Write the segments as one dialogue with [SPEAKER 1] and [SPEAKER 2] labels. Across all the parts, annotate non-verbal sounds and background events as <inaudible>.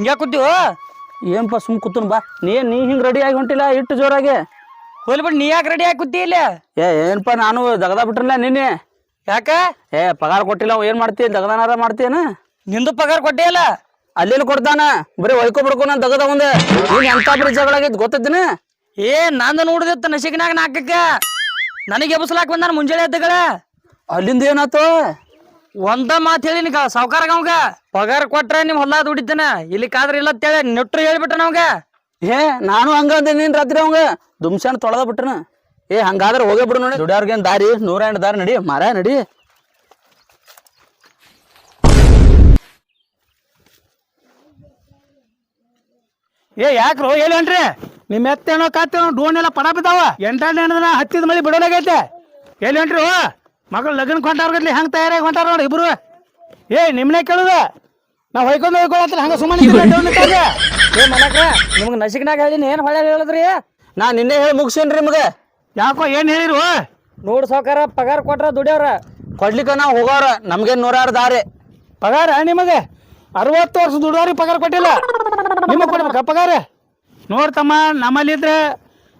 [SPEAKER 1] ಹಿಂಗ್ಯಾ ಕೂತೀವ
[SPEAKER 2] ಏನ್ಪ ಸುಮ್ ಕೂತನ್ ಬಾ. ನೀ ನೀ ಹಿಂಗ್ ರೆಡಿ ಆಗಿ ಹೊಂಟಿಲ್ಲ? ಇಟ್ಟು ಜೋರಾಗಿ.
[SPEAKER 1] ಹೋಲ್ ಬಿಟ್ಟು ನೀ ಯಾಕೆ ರೆಡಿ ಆಗಿ ಕೂತಿ ಇಲ್ಲಿ?
[SPEAKER 2] ಏ ಏನಪ್ಪ ನಾನು ದಗದ ಬಿಟ್ರಲ್ಲ ನಿನ್ನೆ?
[SPEAKER 1] ಯಾಕ?
[SPEAKER 2] ಏ ಪಗಾರ ಕೊಟ್ಟಿಲ್ಲ ಅವ ಏನ್ ಮಾಡ್ತಿ? ದಗದನಾರ ಮಾಡ್ತೀನ
[SPEAKER 1] ನಿಂದು ಪಗಾರ ಕೊಟ್ಟೇ ಇಲ್ಲ?
[SPEAKER 2] ಅಲ್ಲೆಲ್ಲಿ ಕೊಡ್ತಾನ ಬರೀ ಒಯ್ಕೊ ಬಿಡ್ಕೊ ನಾನು ದಗದ ಒಂದ ನೀನ್ ಎಂತ ಬರೀ ಜಗಳ ಗೊತ್ತದಿನ
[SPEAKER 1] ಏ ನಂದು ನೋಡಿದಿತ್ತು ನಶಿಕನಾಗ ನಾಲ್ಕಕ್ಕ ನನಗೆ ಎಬ್ಸಲಾಕ್ ನಾನು ಮುಂಜಾನೆ ಎದ್ದಗಳ
[SPEAKER 2] ಅಲ್ಲಿಂದ ಏನಾತು?
[SPEAKER 1] ಒಂದ ಮಾತು ಹೇಳಿನ ಸಾವ್ಕಾರಗ ಅವಂಗ? ಪಗಾರ ಕೊಟ್ರ ನಿಮ್ ಹೊಲ ದುಡಿತನ ಇಲ್ಲಿ ಕಾದ್ರ ಇಲ್ಲ ಅಂತೇಳಿ ನೆಟ್ರು ಹೇಳ್ಬಿಟ್ಟ ನಮ್ಗ
[SPEAKER 2] ಏ ನಾನು ಹಂಗ ಅಂದೆ ನೀನ್ ರಾತ್ರಿ ಅವಂಗ? ದುಮ್ಸಾನ್ ತೊಳೆದ ಬಿಟ್ರನ? ಏ ಹಂಗಾದ್ರೆ ಹೋಗೇ ಬಿಡು ನೋಡಿ. ದುಡಿಯವ್ರಿಗೇನ್ ದಾರಿ ನೂರ ಎಂಟು ದಾರಿ ನಡಿ ಮರ ನಡಿ.
[SPEAKER 3] ಏ ಯಾಕ್ರೋ ಹೇಳೇನ್ರಿ ನಿಮ್ಮ ಎತ್ತೇನೋ ಕಾತೇನೋ ಡೋನ್ ಎಲ್ಲ ಪಡ ಬಿದ್ದಾವ? ಎಂಟಾಣೆ ಹತ್ತಿದ ಮಳಿ ಬಿಡೋಲಾಗೈತೆ ಎಲ್ಲಿ ಓ ಮಗಳು ಲಗ್ನ ಕೊಂಟಾರ್ಗಟ್ಲಿ ಹೆಂಗ್ ತಯಾರಾಗಿ ಹೊಂಟಾರ ನೋಡಿ ಇಬ್ರು? ಏ ನಿಮ್ನೆ ಕೇಳುದ? ನಾವ್ ಹೊಯ್ಕೊಂಡು ಹೊಯ್ಕೊಳತ್ತಿಲ್ಲ ಹಂಗ ಸುಮ್ಮನೆ
[SPEAKER 1] ಏ ಮನಕ ನಿಮ್ಗೆ ನಸಿಕಿನಾಗ ಹೇಳಿನಿ ಏನು ಹೊಳೆ ಹೇಳಿದ್ರಿ?
[SPEAKER 2] ನಾ ನಿನ್ನೆ ಹೇಳಿ ಮುಗಿಸೇನ್ರಿ ನಿಮಗೆ.
[SPEAKER 3] ಯಾಕೋ ಏನ್ ಹೇಳಿರು?
[SPEAKER 1] ನೋಡ್ ಸಾವ್ಕಾರ ಪಗಾರ ಕೊಟ್ರ ದುಡಿಯವ್ರ.
[SPEAKER 2] ಕೊಡ್ಲಿಕ್ಕೆ ನಾವು ಹೋಗೋರ ನಮ್ಗೇನು ನೂರಾರು ದಾರಿ.
[SPEAKER 3] ಪಗಾರ ನಿಮಗೆ? ಅರವತ್ತು ವರ್ಷ ದುಡ್ದವ್ರಿಗೆ ಪಗಾರ ಕೊಟ್ಟಿಲ್ಲ. ನಿಮಗೆ ಕೊಡ್ಬೇಕ ಪಗಾರ? ನೋಡ್ತಮ್ಮ ನಮ್ಮಲ್ಲಿದ್ರೆ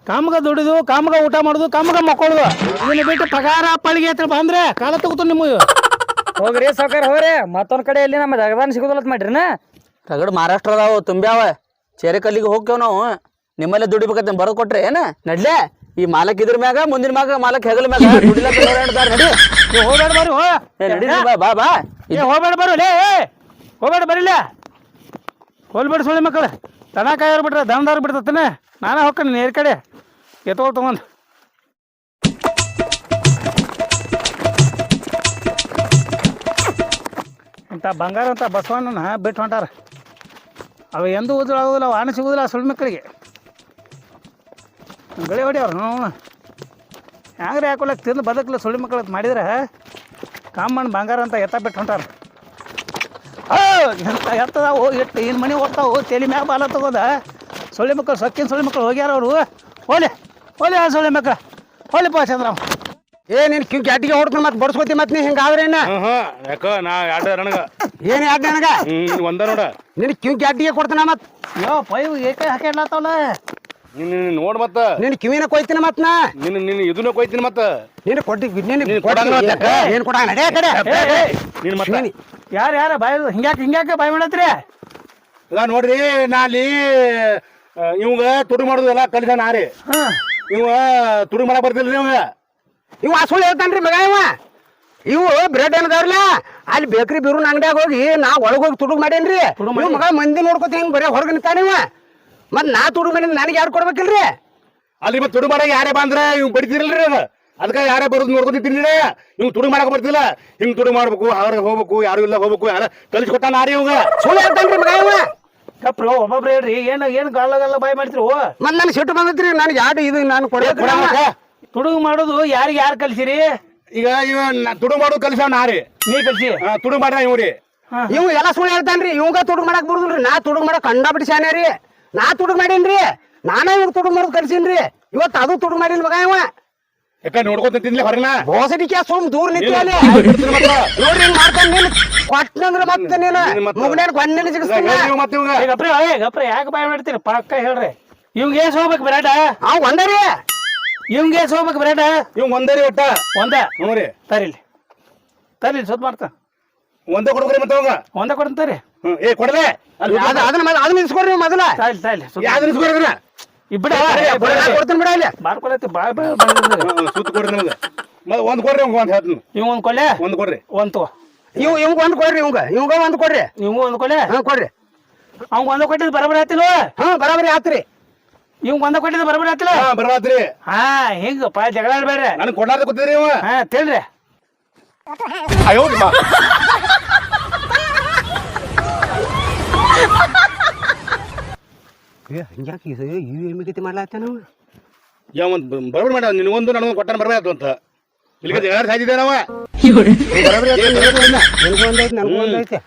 [SPEAKER 3] ಕಾಮಗ ದುಡಿದು ಕಾಮಗ ಊಟ ಮಾಡುದು ಕಾಮಗ ಮಕ್ಕಳು ಇದನ್ನ ಬಿಟ್ಟು ಪಗಾರ ಪಳಿಗೆ ಹತ್ರ ಬಂದ್ರೆ ಕಾಲ ತಗೋತ ನಿಮಗೆ?
[SPEAKER 1] ಹೋಗ್ರಿ ಸಾವ್ಕಾರ ಹೋಗ್ರಿ. ಮತ್ತೊಂದ್ ಕಡೆ ಎಲ್ಲಿ ನಮ್ಮ ಜಗದಾನ ಸಿಗುದಲ್ಲ ಮಾಡ್ರಿನ
[SPEAKER 2] ತಗಡು ಮಹಾರಾಷ್ಟ್ರ ಅದಾವ ತುಂಬ್ಯಾವ. ಚೇರಿಕಲ್ಲಿಗೆ ಹೋಗ್ತೇವ್ ನಾವು. ನಿಮ್ಮಲ್ಲೇ ದುಡಿಬೇಕಂತ ಬರೋದ್ ಕೊಟ್ರಿ ಏನ? ನಡ್ಲೆ? ಈ ಮಾಲಕ್ ಇದ್ರ ಮ್ಯಾಗ ಮುಂದಿನ ಮ್ಯಾಗ ಮಾಲಕ್ ಹೆಗಲ ಮ್ಯಾಗ ದುಡಿಲಕ್ಕ ನಡಿ.
[SPEAKER 3] ನೀವು ಹೋಗ್ಬೇಡ ಬರ್ರಿ ಹೋ.
[SPEAKER 2] ಏ ನಡಿ ನೀ ಬಾ ಬಾ ಬಾ.
[SPEAKER 3] ಏ ಹೋಗ್ಬೇಡ ಬರು ಲೇ ಏ. ಹೋಗ್ಬೇಡ ಬರಿಲ್ಲ ಹೋಲ್ಬೇಡ ಸುಳಿ ಮಕ್ಕಳು ದನ ಕಾಯೋರು ಬಿಟ್ರೆ ದನದವ್ರು ಬಿಡ್ತತನೆ? ನಾನೇ ಹೋಗ್ತೀನಿ ನೇರ ಕಡೆ. ಎತ್ತೋಳು ತಗೊಂಡು. ಇಂಥ ಬಂಗಾರ ಅಂತ ಬಸವಣ್ಣನ ಬಿಟ್ಟು ಹೊಂಟಾರ. ಅವು ಎಂದೂ ಉದುರಾಗೋದಿಲ್ಲ ಆಗೋದಿಲ್ಲ ಆನೆ ಸಿಗೋದಿಲ್ಲ ಸುಳ್ಳು ಮಕ್ಕಳಿಗೆ. ಗಳಿ ಹೊಡಿಯವ್ರು ನಾವು ಹ್ಯಾಂಗ್ರೆ ತಿಂದು ಬದುಕಲ್ಲ ಸುಳ್ಳು ಮಕ್ಕಳು ಮಾಡಿದ್ರೆ, ಕಾಮಣ್ಣ ಬಂಗಾರ ಅಂತ ಎತ್ತ ಬಿಟ್ಟು ಹೊಂಟಾರ. ಎಂತ ಎತ್ತದಾವು ಇಟ್ಟು ಏನು ಮನೆ ಓದ್ತಾವು, ತಲೆ ಮ್ಯಾಗ ಬಾಲ ತಗೋದ. ಸೊಳ್ಳೆ ಮಕ್ಕಳು ಸೊಕ್ಕಿನ ಸೊಳ್ಳೆ ಮಕ್ಕಳು ಹೋಗ್ಯಾರ ಅವರು. ಹೋಲಿ ಹೋಲಿ ಆ ಸೊಳ್ಳೆ ಮಕ್ಕಳು. ಹೋಲಿಪ್ಪ ಚಂದ್ರಮ್ಮ.
[SPEAKER 2] ಏ ನೀನ್ ಕಿವ್ ಕ್ಯಾಟಿಗೆ ಹೊಡ್ಕೊಂಡು ಮತ್ತೆ ಬಡ್ಸ್ಕೊತಿ ಮತ್ತೆ ನೀ ಹಿಂಗಾದ್ರೆ ಏನ?
[SPEAKER 4] ಹ್ಮ್ ಯಾಕ ನಾ ಯಾಡ ನನಗ.
[SPEAKER 2] ಏನು ಯಾಕೆ ನನಗ?
[SPEAKER 4] ಹ್ಮ್ ಒಂದ ನೋಡ.
[SPEAKER 2] ನಿನ್ ಕಿವ್ ಕ್ಯಾಟಿಗೆ ಕೊಡ್ತಾನ ಮತ್
[SPEAKER 3] ಯೋ ಪೈ ಏಕ ಹಾಕ್ಯಾಡ್ಲತ್ತವಲ್ಲ
[SPEAKER 4] ನಿನ್ ನಿನ್ ನೋಡ್ ಮತ್ತ.
[SPEAKER 2] ನಿನ್ ಕಿವಿನ ಕೊಯ್ತೀನಿ ಮತ್ ನಾ?
[SPEAKER 4] ನಿನ್ನ ನಿನ್ನ ಇದನ್ನ ಕೊಯ್ತೀನಿ ಮತ್ತ.
[SPEAKER 2] ನೀನು ಕೊಟ್ಟಿ ನಿನ್
[SPEAKER 4] ಕೊಡಂಗ
[SPEAKER 2] ಏನು ಕೊಡಂಗ? ನಡೆ ಆ ಕಡೆ.
[SPEAKER 4] ನಿನ್ ಮತ್ತ.
[SPEAKER 3] ಯಾರು ಯಾರ ಬಾಯ್ ಹಿಂಗ್ಯಾಕೆ ಹಿಂಗ್ಯಾಕೆ ಬಾಯ್ ಮಾಡತ್ರಿ?
[SPEAKER 4] ಇಲ್ಲ ನೋಡ್ರಿ ನಾ ಅಲ್ಲಿ ಇವಂಗ ತುಡು ಮಾಡೋದು ಎಲ್ಲ ಕಲಿಸ ನಾರಿ.
[SPEAKER 3] ಹಾಂ.
[SPEAKER 4] ಇವ ತುಡು ಮಾಡಕ್ ಬರ್ತಿಲ್ರಿ ಇವಂಗ?
[SPEAKER 2] ಇವ ಆ ಸುಳ್ಳು ಹೇಳ್ತಾನ್ರಿ ಮಗ ಇವ. ಇವು ಬ್ರೆಡ್ ಏನದಾವ್ರಲ್ಲ? ಅಲ್ಲಿ ಬೇಕ್ರಿ ಬಿರು ಅಂಗಡಿಯಾಗ ಹೋಗಿ ನಾ ಒಳಗೆ ಹೋಗಿ ತುಡುಗ್ ಮಾಡೇನ್ರಿ. ಇವ್ ಮಗ ಮಂದಿ ನೋಡ್ಕೊತ ಹಿಂಗ್ ಬರೀ ಹೊರಗೆ ನಿಂತಾನ ಇವ. ಮತ್ ನಾ ತುಡುಗ್ ಮಾಡಿ ನನಗೆ ಯಾರು ಕೊಡ್ಬೇಕಿಲ್ರಿ?
[SPEAKER 4] ಅಲ್ಲಿ ಮತ್ತೆ ತುಡು ಮಾಡಕ್ ಯಾರೇ ಬಂದ್ರ ಇವ್ ಬಡಿತಿರಲ್ರಿ ಅದ. ಅದಕ್ಕೆ ಯಾರೇ ಬರೋದು ನೋಡ್ಕೊತಿದ್ರಿ ತಿಂದಿರ ಇವ್ ತುಡು ಮಾಡಕ್ ಬರ್ತಿಲ್ಲ. ಹಿಂಗ್ ತುಡು ಮಾಡ್ಬೇಕು ಅವ್ರಿಗೆ ಹೋಗ್ಬೇಕು ಯಾರು ಇಲ್ಲ ಹೋಗ್ಬೇಕು ಯಾರ ಕಲಿಸಿ ಕೊಟ್ಟ ನಾರಿ ಇವಾಗ.
[SPEAKER 2] ಸುಳ್ಳು ಹೇಳ್ತಾನ್ರಿ ಮಗ ಇವ.
[SPEAKER 3] ಕಪ್ರು ಒಬ್ಬೊಬ್ರು ಹೇಳ್ರಿ ಏನು ಏನು ಗಲ್ಲ ಬಾಯ್ ಮಾಡ್ತೀರಿ ಓ?
[SPEAKER 2] ಮತ್ ನನ್ ಸಿಟ್ಟು ಬಂದೈತ್ರಿ ನನಗೆ ಯಾರು ಇದು ನಾನು ಕೊಡ್ಬೇಕು
[SPEAKER 3] ತುಡುಗು ಮಾಡೋದು ಯಾರಿಗೆ ಯಾರು ಕಲ್ಸಿರಿ?
[SPEAKER 4] ಈಗ ಇವ ನಾ ತುಡು ಮಾಡೋದು ಕಲಿಸ ನಾರಿ
[SPEAKER 3] ನೀ ಕಲ್ಸಿ.
[SPEAKER 4] ಆ, ತುಡು ಮಾಡ್ರ ಇವ್ರಿ
[SPEAKER 2] ಇವ್ ಎಲ್ಲ ಸುಳ್ಳು ಹೇಳ್ತಾನ್ರಿ ಇವಂಗ ತುಡುಗ್ ಮಾಡಕ್ ಬರುದಿಲ್ರಿ ನಾ ತುಡುಗ್ ಮಾಡಕ್ ಕಂಡ ಬಿಡಿಸ್ಯಾನ ರೀ ನಾ ತುಡುಗ್ ಮಾಡೇನ್ರಿ ನಾನೇ ಇವ್ರು ತುಡುಗ್ ಮಾಡೋದು ಕಲ್ಸೀನ್ರಿ. ಇವತ್ತು ಅದು ತುಡುಗ್ ಮಾಡಿಲ್ ಮಗ ಇವ?
[SPEAKER 4] ಯಾಕ ನೋಡ್ಕೊತ ತಿನ್ಲಿ ಹೊರಗಿನ.
[SPEAKER 2] ಬೋಸಡಿಕೆ ಸುಮ್ ದೂರ ನಿಂತಿ ಅಲ್ಲಿ?
[SPEAKER 4] ಬಿಡ್ತೀನಿ.
[SPEAKER 2] ನೋಡ್ರಿ ಹಿಂಗ್ ಮಾಡ್ತಾನ ನೀನು. ಕೊಟ್ಟನಂದ್ರ ಮತ್ತೆ ನೀನು. ಮುಗ್ನೇನ್
[SPEAKER 4] ಇವಂಗ.
[SPEAKER 3] ಏ ಗಪ್ರಿ ಏ ಗಪ್ರಿ ಯಾಕೆ ಬಾಯ್ ಮಾಡ್ತೀರಿ ಪಕ್ಕ ಹೇಳ್ರಿ. ಇವಂಗ ಏಸ್ ಹೋಗ್ಬೇಕು ಬ್ರಾಡ
[SPEAKER 2] ಆ ಒಂದರಿ.
[SPEAKER 3] ಇವಂಗ ಏಸ್ ಹೋಗ್ಬೇಕು ಬ್ರಾಡ
[SPEAKER 4] ಇವ್ ಒಂದರಿ ಒಟ್ಟ.
[SPEAKER 3] ಒಂದ.
[SPEAKER 4] ನೋಡ್ರಿ.
[SPEAKER 3] ತರಿಲಿ ತರಿಲಿ ಸುತ್ತ ಮಾಡ್ತಾ.
[SPEAKER 4] ಒಂದೇ ಕೊಡ್ಬೇಕ್ರಿ ಮತ್ತೆ ಅವಂಗ.
[SPEAKER 3] ಒಂದ ಕೊಡ್ತಾರಿ
[SPEAKER 4] ಏ ಕೊಡಲೆ.
[SPEAKER 2] ಅದ ಅದನ್ನ ಮೊದ್ಲು ಅದನ್ನ ನಿಲ್ಸ್ಕೊಡ್ರಿ ನೀವು ಮೊದಲ.
[SPEAKER 3] ತಾಯಿ ತಾಯಿ
[SPEAKER 4] ಯಾವ್ದು ನಿಲ್ಸ್ಕೊಡ್ರಿ
[SPEAKER 3] ಇಬ್ಬಡ
[SPEAKER 2] ಕೊಡ್ತೀನಿ ಬಿಡ ಇಲ್ಲಿ
[SPEAKER 3] ಮಾಡ್ಕೊಳತಿ ಬಾಯ್ ಬಾಯ್
[SPEAKER 4] ಸುತ್ತ ಕೊಡ್ರಿ ನಮಗೆ. ಮತ್ತೆ ಒಂದ್ ಕೊಡ್ರಿ ಒಂದು ಒಂದ್ ಹೇಳ್ತೀನಿ.
[SPEAKER 3] ಇವ್ ಒಂದ್ ಕೊಲೆ
[SPEAKER 4] ಒಂದ್ ಕೊಡ್ರಿ.
[SPEAKER 3] ಒಂದ್ ತಗೋ.
[SPEAKER 2] ಇವ್ ಇವಂಗ ಒಂದ್ ಕೊಡ್ರಿ ಇವ್ಗ. ಇವ್ಗ ಒಂದ್ ಕೊಡ್ರಿ.
[SPEAKER 3] ಇವ್ ಒಂದ್ ಕೊಲೆ
[SPEAKER 2] ಹಾ ಕೊಡ್ರಿ.
[SPEAKER 3] ಅವ್ನ್ ಒಂದ ಕೊಟ್ಟಿದ್ ಬರಬರಿ ಆತಿಲ್ವ?
[SPEAKER 2] ಹಾ ಬರಾಬರಿ ಆತ್ರಿ.
[SPEAKER 3] ಇವ್ ಒಂದ ಕೊಟ್ಟಿದ್ ಬರಬರಿ ಆತಿಲ್ಲ?
[SPEAKER 4] ಹಾ ಬರತ್ರಿ
[SPEAKER 3] ಹಾ ಹಿಂಗಪ್ಪ ಜಗಳ ಆಡ್ಬೇಡ್ರಿ.
[SPEAKER 4] ನನಗೆ ಕೊಡ್ಲಾರ್ದ ಗೊತ್ತಿದ್ರಿ ಇವ.
[SPEAKER 3] ಹಾ ತಿಳ್ರಿ.
[SPEAKER 4] ಅಯ್ಯೋ
[SPEAKER 2] ಏ ಹಂಗ್ಯಾಕೆ ಇದು ಇವು ಎಮ್ಮಿಗತಿ ಮಾಡ್ಲಾತ್ತಾನ
[SPEAKER 4] ಯಾವ ಒಂದ್ ಬರಬರ್ ಮಾಡ ನಿನಗೊಂದು ನನಗೊಂದು ಕೊಟ್ಟನ ಬರಬೇಕು ಅಂತ. ಇಲ್ಲಿಗೆ ಯಾರು ಸಾಯ್ತಿದ್ದೆ ನಾವ?
[SPEAKER 2] ಬರಾಬರಿ ನನಗೂ ಒಂದೈತಿ ನನಗೂ ಒಂದೈತಿ.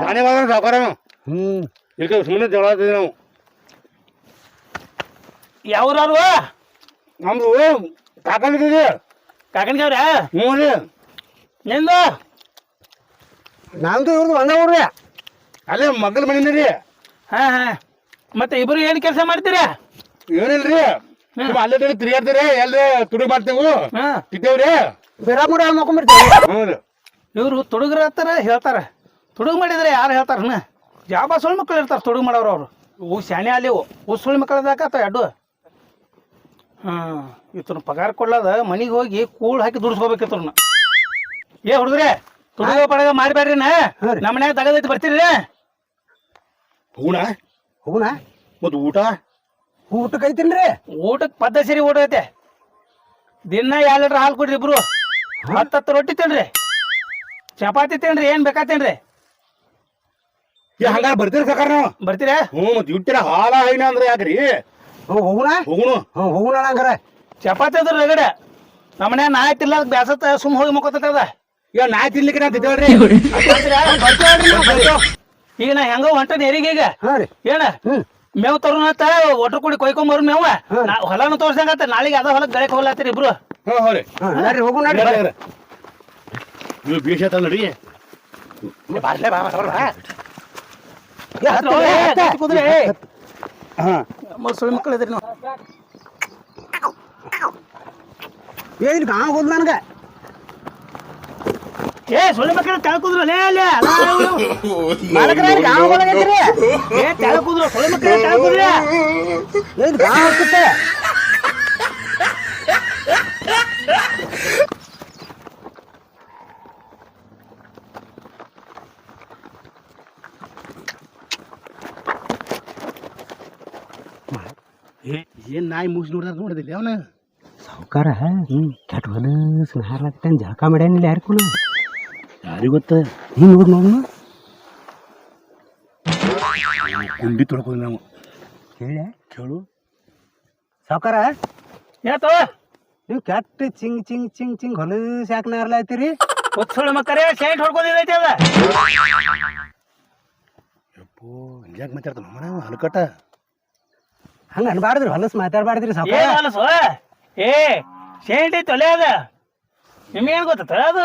[SPEAKER 4] ಶಾನೆ ಮಾಡ ಸಾವುಕಾರ
[SPEAKER 2] ಹ್ಮ್.
[SPEAKER 4] ಇಲ್ಲಿಗೆ ಸುಮ್ಮನೆ ಜಗಳ ಆಡ್ತಿದ್ವಿ ನಾವು.
[SPEAKER 3] ಯಾವ್ರವ್ರು?
[SPEAKER 4] ನಮ್ದು ಕಾಕಂದಿದೆ
[SPEAKER 3] ಕಾಕನ್ಗವ್ರ
[SPEAKER 4] ಹ್ಞೂ ರೀ.
[SPEAKER 3] ನಿಂದು?
[SPEAKER 2] ನಂದು ಇವ್ರದ್ದು ಒಂದ ಊರ್ರಿ
[SPEAKER 4] ಅಲ್ಲೇ ಮಗಲ್ ಮನೆಯಿಂದ ರೀ.
[SPEAKER 3] ಹಾ ಹಾ. ಮತ್ತೆ ಇಬ್ರು ಏನ್ ಕೆಲಸ ಮಾಡ್ತೀರಾ?
[SPEAKER 4] ಏನಿಲ್ರಿ? ಸುಮ್ಮ ಅಲ್ಲೇ ತಿರುಗಾಡ್ತೀರಿ ತಿರ್ಗಾಡ್ತೀರಿ ಎಲ್ಲಿ ತುಡಿ ಮಾಡ್ತೇವು
[SPEAKER 3] ಹಾ.
[SPEAKER 4] ಹ್ಞೂ ರೀ
[SPEAKER 3] ಇವ್ರು ತುಡುಗ್ರ ಹತ್ತಾರ ಹೇಳ್ತಾರ. ತುಡುಗ್ ಮಾಡಿದ್ರೆ ಯಾರು ಹೇಳ್ತಾರನ ಜಾಬ ಸುಳ್ಳು ಮಕ್ಕಳು ಇರ್ತಾರ ತುಡುಗ್ ಮಾಡೋರು ಅವ್ರು? ಹೂ ಶಾಣೆ ಅಲ್ಲಿ ಹೂ ಸುಳ್ಳು ಮಕ್ಕಳು ಎಡ್ಡು? ಹಾಂ ಇತನ ಪಗಾರ ಕೊಡ್ಲಾದ ಮನಿಗೆ ಹೋಗಿ ಕೂಳ್ ಹಾಕಿ ದುಡಿಸ್ಕೋಬೇಕಿತ್ತು ಏ ಹುಡುಗ್ರೆ ತುಡುಗ ಪಡಗ ಮಾಡಬೇಡ್ರಿ ನಾ. ನಮ್ಮ ಮನ್ಯಾಗ ತಗದೈತಿ ಬರ್ತೀರಿ?
[SPEAKER 4] ಹೂಣ
[SPEAKER 2] ಹೋಗುಣ
[SPEAKER 4] ಮತ್ತು ಊಟ?
[SPEAKER 2] ಊಟಕ್ಕೆ ಐತಿನ್ರಿ?
[SPEAKER 3] ಊಟಕ್ಕೆ ಪದ್ಧ ಸರಿ ಊಟ ಐತೆ ದಿನ ಎರಡು ಲೀಟ್ರ್ ಹಾಲು ಕೊಡ್ರಿ ಇಬ್ರು. ಹತ್ತತ್ತು ರೊಟ್ಟಿ ತಿನ್ರಿ. ಚಪಾತಿ ತಿನ್ರಿ ಏನ್ ಬೇಕಾತೇನ್ರಿ
[SPEAKER 4] ಏ ಹಂಗಾರ ಬರ್ತೀರಿ ಸಕಾರ ನಾವು?
[SPEAKER 3] ಬರ್ತೀರಾ?
[SPEAKER 4] ಹ್ಞೂ ಮತ್ತೆ ಇಟ್ಟಿರ ಹಾಲ ಐನ ಅಂದ್ರೆ ಯಾಕ್ರಿ?
[SPEAKER 2] ಹ್ಞೂ ಹೋಗುಣ
[SPEAKER 4] ಹೋಗುಣ
[SPEAKER 2] ಹ್ಞೂ ಹೋಗುಣ ಹಂಗಾರ.
[SPEAKER 3] ಚಪಾತಿ ಅದ್ರ ರಗಡೆ. ನಮ್ಮನೆ ನಾಯಿ ತಿಲ್ಲ ಬ್ಯಾಸತ್ತ ಸುಮ್ ಹೋಗಿ ಮುಕ್ಕೋತದ
[SPEAKER 4] ಈಗ ನಾ ತಿನ್ಲಿಕ್ಕೆ ನಾ ತಿದ್ದೇವ್ರಿ
[SPEAKER 3] ಈಗ ನಾ ಹೆಂಗ ಹೊಂಟ ನೆರಿಗೆ ಈಗ?
[SPEAKER 2] ಹಾಂ ರೀ.
[SPEAKER 3] ಏನ?
[SPEAKER 2] ಹ್ಮ್.
[SPEAKER 3] ಮೇವ್ ತರುಣತ್ತ ಒಟ್ರು ಕೂಡಿ ಕೊಯ್ಕೊಂಬರು ಮೇವ. ನಾ ಹೊಲನು ತೋರ್ಸಂಗತ್ತ ನಾಳೆಗೆ ಅದ ಹೊಲಕ್ ಗಳಕ್ ಹೋಗ್ಲಾತ್ರಿ ಇಬ್ರು.
[SPEAKER 4] ಹ್ಞೂ ಹ್ಞೂ ರೀ.
[SPEAKER 2] ಹಾಂ ನಡ್ರಿ ಹೋಗುಣ ನಡ್ರಿ. ಬರ್ರಿ.
[SPEAKER 4] ನೀವು ಬೀಸ ನಡಿ.
[SPEAKER 2] ಬಾರ್ಲೆ ಬಾ, ಬಾ, ಬಾ, ಬಾ. ಏ,
[SPEAKER 3] ಹತ್ತು,
[SPEAKER 2] ಹತ್ತು,
[SPEAKER 3] ಏ,
[SPEAKER 2] ಹತ್ತು.
[SPEAKER 3] ಹತ್ತು ಕುದುರೆ.
[SPEAKER 4] ಹಾಂ.
[SPEAKER 3] ಮಕ್ಕಳು ಇದ್ರಿ ನಾವು.
[SPEAKER 2] ಏ ಇಲ್ಲಿ ಹೋದ್ ನನಗೆ.
[SPEAKER 3] ಏ ಸೊಳ್ಳೆ ಮಕ್ಕಳು ತೆಳ ಕುದ್ರು ಲೇ. <laughs>
[SPEAKER 2] ಮಾಲಕರ
[SPEAKER 3] ಏ ಸುಳ್ಳು ಮಕ್ಕಳು
[SPEAKER 4] ಏನ್ ನಾಯಿ ಮುಗಿಸಿ ನೋಡಿದ್ರೆ ನೋಡಿದಿಲ್ಲ ಅವನ?
[SPEAKER 2] ಸಾವುಕಾರ ಕೆಟ್ಟ ಹೊಲಸ್ ಹಾರಾಗ್ತಾನೆ ಜಳಕ ಮಾಡ್ಯಾನಿಲ್ಲ ಯಾರು ಕೂಡ
[SPEAKER 4] ಯಾರಿಗ ಗೊತ್ತ?
[SPEAKER 2] ಹಿಂಗೆ ನೋಡಿ ನೋಡೋಣ
[SPEAKER 4] ಗುಂಡಿ ತೊಳ್ಕೊಂಡು ನಾವು.
[SPEAKER 2] ಹೇಳ
[SPEAKER 4] ಕೇಳು.
[SPEAKER 2] ಸಾವುಕಾರ?
[SPEAKER 3] ಏತೋ
[SPEAKER 2] ನೀವು ಕೆಟ್ಟ ಚಿಂಗ್ ಚಿಂಗ್ ಚಿಂಗ್ ಚಿಂಗ್ ಹೊಲಸ್ ಯಾಕೆ ನಾರ್ಲಾಯ್ತೀರಿ
[SPEAKER 3] ಹುಚ್ಚ ಸುಳ್ಳು ಮಕ್ಕಳೇ ಶೈಟ್ ಹೊಡ್ಕೊಂಡಿದ್ದೈತಿ ಅದ.
[SPEAKER 4] ಯಪ್ಪೋ ಹಿಂಗ್ಯಾಕೆ ಮಾತಾಡ್ತಾನ ನಮ್ಮ ಹಲಕಟ್ಟ
[SPEAKER 2] ಹಂಗ ಅನ್ಬಾರ್ದ್ರಿ ಹೊಲಸ್ ಮಾತಾಡ್ಬಾರ್ದ್ರಿ ಸಾವುಕಾರ.
[SPEAKER 3] ಹೊಲಸು? ಏ ಶೈಟ್ ಐತಿ ಒಲೆ ಅದ. ನಿಮ್ಗೇನು ಗೊತ್ತ ಅದು?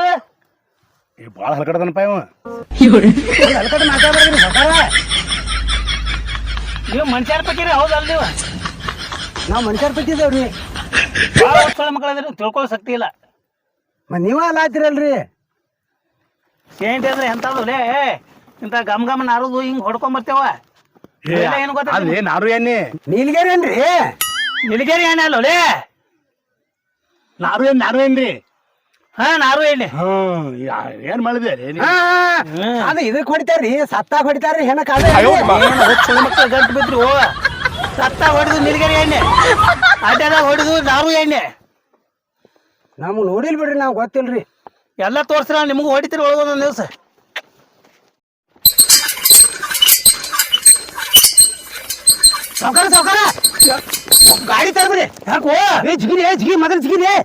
[SPEAKER 4] ಏ ಭಾಳ ಹಲಕಟ್ಟದನಪ್ಪ ಇವ
[SPEAKER 2] ಅಲ್ಕಟ್ಟು ಮಾತಾಡ್ಬಾರ್ದ್ರಿ ಸಾವುಕಾರ
[SPEAKER 3] ನೀವು ಮನುಷ್ಯರ ಪಕ್ಕಿರಿ ಹೌದಲ್ಲ ನೀವು
[SPEAKER 2] ನಾವು ಮನುಷ್ಯರ ಪಟ್ಟಿದ್ದೇವ್ರಿ
[SPEAKER 3] ಭಾಳ ಹುಚ್ಚ ಸುಳ್ಳು ಮಕ್ಕಳು ಅದ್ರಿ ತಿಳ್ಕೊಳ್ಳೋ ಶಕ್ತಿ ಇಲ್ಲ
[SPEAKER 2] ಮತ್ ನೀವ ಅಲ್ಲ ಆತಿರಲ್ರಿ
[SPEAKER 3] ಶೇಂಟ್ ಅಂದ್ರೆ ಎಂತದು ಲೇ ಇಂತ ಗಮ್ ಗಮ್ ನಾರುದು ಹಿಂಗ್ ಹೊಡ್ಕೊಂಡ್ ಬರ್ತೇವ ಇವೆಲ್ಲ ಏನ್ ಗೊತ್ತಾ
[SPEAKER 4] ಅಲ್ಲೇ ನಾರು ಎಣ್ಣೆ
[SPEAKER 2] ನೀಲ್ಗೇರೇನ್ರಿ
[SPEAKER 3] ನಿಲಗೇರಿ ಎಣ್ಣೆ ಅಲ್ಲೋ ಲೇ
[SPEAKER 4] ನಾರು ಎಣ್ಣೆ ನಾರು ಎಣ್ಣೆ
[SPEAKER 3] ಹಾ ನಾರು ಎಣ್ಣೆ.
[SPEAKER 4] ಹ್ಮ್ ಏನ್ ಮಾಡಿದೆ?
[SPEAKER 2] ಅದ ಇದಕ್ ಹೊಡಿತಾರ್ರಿ ಸತ್ತ ಹೊಡಿತಾರ್ರಿ ಹೆಣ ಕಾದ
[SPEAKER 3] ಗಂಟು ಬಿದ್ರು. ಓ ಸತ್ತ ಹೊಡೆದು ನಿಲಗೇರಿ ಎಣ್ಣೆ. ಅಡ್ಡಾಡ ಹೊಡೆದು ನಾರು ಎಣ್ಣೆ.
[SPEAKER 2] ನಮ್ ನೋಡಿಲ್ ಬಿಡ್ರಿ ನಾವ್ ಗೊತ್ತಿಲ್ರಿ.
[SPEAKER 3] ಎಲ್ಲ ತೋರ್ಸ್ರ ನಿಮಗೂ ಹೊಡಿತೀರಿ ಒಳಗೊಂದೊಂದು ದಿವಸ.
[SPEAKER 2] ಸೌಕರ ಸೌಕರ ಗಾಡಿ ತರ್ಬಿಡಿ.
[SPEAKER 3] ಯಾಕೋ?
[SPEAKER 2] ಏ ಜಿಗಿರಿ ಏ ಜಿಗಿ ಮೊದಲು ಜಿಗಿರಿ ಏ.